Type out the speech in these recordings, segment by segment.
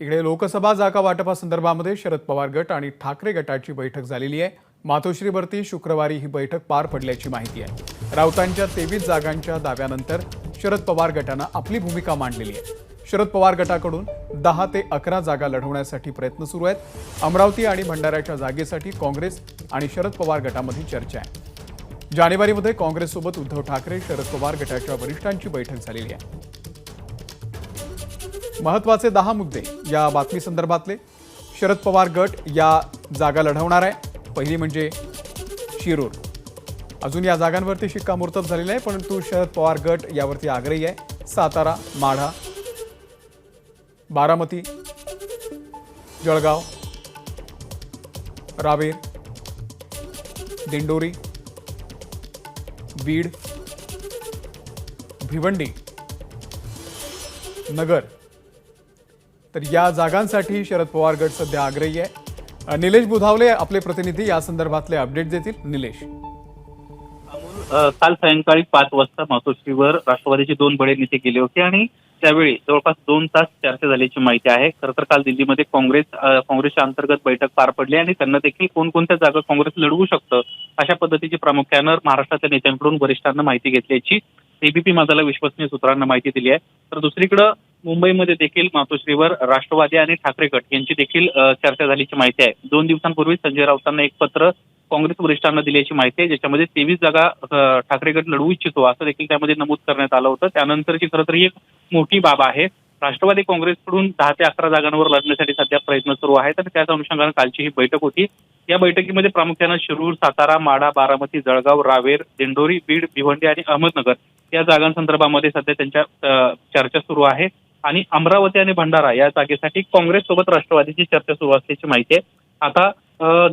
इकडे लोकसभा जागा वाटपासंदर्भामध्ये शरद पवार गट आणि ठाकरे गटाची बैठक झालेली आहे. मातोश्रीवरती शुक्रवारी ही बैठक पार पडल्याची माहिती आहे. राऊतांच्या तेवीस जागांच्या दाव्यानंतर शरद पवार गटानं आपली भूमिका मांडलेली आहे. शरद पवार गटाकडून दहा ते अकरा जागा लढवण्यासाठी प्रयत्न सुरू आहेत. अमरावती आणि भंडाऱ्याच्या जागेसाठी काँग्रेस आणि शरद पवार गटामध्ये चर्चा आहे. जानेवारीमध्ये काँग्रेससोबत उद्धव ठाकरे शरद पवार गटाच्या वरिष्ठांची बैठक झालेली आहे. महत्त्वाचे दहा मुद्दे या बातमी संदर्भातले. शरद पवार गट या जागा लढवणार आहे. पहिली म्हणजे शिरूर. अजून या जागांवरती शिक्कामोर्तब झालेलं आहे परंतु शरद पवार गट यावरती आग्रही आहे. सातारा माढा बारामती जळगाव रावेर दिंडोरी बीड भिवंडी. नगर. तर या जागांसाठी शरद पवार गट सध्या आग्रही आहे. निलेश बुधावले आपले प्रतिनिधी या संदर्भातले अपडेट देतील निलेश. काल सायंकाळी पाच वाजता मातोश्रीवर राष्ट्रवादीचे दोन बडे नेते गेले होते आणि त्यावेळी जवळपास दोन तास चर्चा झाल्याची माहिती आहे. खरं तर काल दिल्लीमध्ये काँग्रेस काँग्रेसच्या अंतर्गत बैठक पार पडली आणि त्यांना देखील कोणकोणत्या जागा काँग्रेस लढवू शकतं अशा पद्धतीची प्रामुख्यानं महाराष्ट्राच्या नेत्यांकडून वरिष्ठांना माहिती घेतल्याची सीबीपी माझाला विश्वसनीय सूत्रांना माहिती दिली आहे. तर दुसरीकडे मुंबईमध्ये देखील मातोश्रीवर राष्ट्रवादी आणि ठाकरे गट यांची देखील चर्चा झाल्याची माहिती आहे. दोन दिवसांपूर्वी संजय राऊतांना एक पत्र काँग्रेस वरिष्ठांना दिल्याची माहिती आहे ज्याच्यामध्ये तेवीस जागा ठाकरे गट लढवू इच्छितो असं देखील त्यामध्ये नमूद करण्यात आलं होतं. त्यानंतरची खरं तर ही एक मोठी बाब आहे. राष्ट्रवादी काँग्रेसकडून दहा ते अकरा जागांवर लढण्यासाठी सध्या प्रयत्न सुरू आहेत आणि त्याच अनुषंगानं कालची ही बैठक होती. या बैठकीमध्ये प्रामुख्यानं शिरूर सातारा माडा बारामती जळगाव रावेर दिंडोरी बीड भिवंडी आणि अहमदनगर या जागांसंदर्भामध्ये सध्या त्यांच्या चर्चा सुरू आहे. आणि अमरावती आणि भंडारा या जागेसाठी काँग्रेस सोबत राष्ट्रवादीची चर्चा सुरू असल्याची माहिती आहे. आता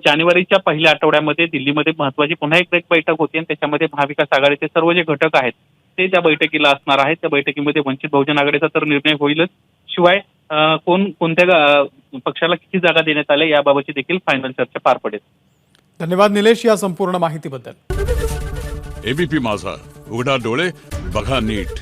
जानेवारीच्या पहिल्या आठवड्यामध्ये दिल्लीमध्ये महत्वाची पुन्हा एक एक बैठक होती आणि त्याच्यामध्ये महाविकास आघाडीचे सर्व जे घटक आहेत ते त्या बैठकीला असणार आहेत. त्या बैठकीमध्ये वंचित बहुजन आघाडीचा तर निर्णय होईलच. शिवाय कोण कोणत्या पक्षाला किती जागा देण्यात आल्या याबाबतची देखील फायनल चर्चा पार पडेल. धन्यवाद निलेश या संपूर्ण माहितीबद्दल. एबीपी माझा. उघडा डोळे बघा नीट.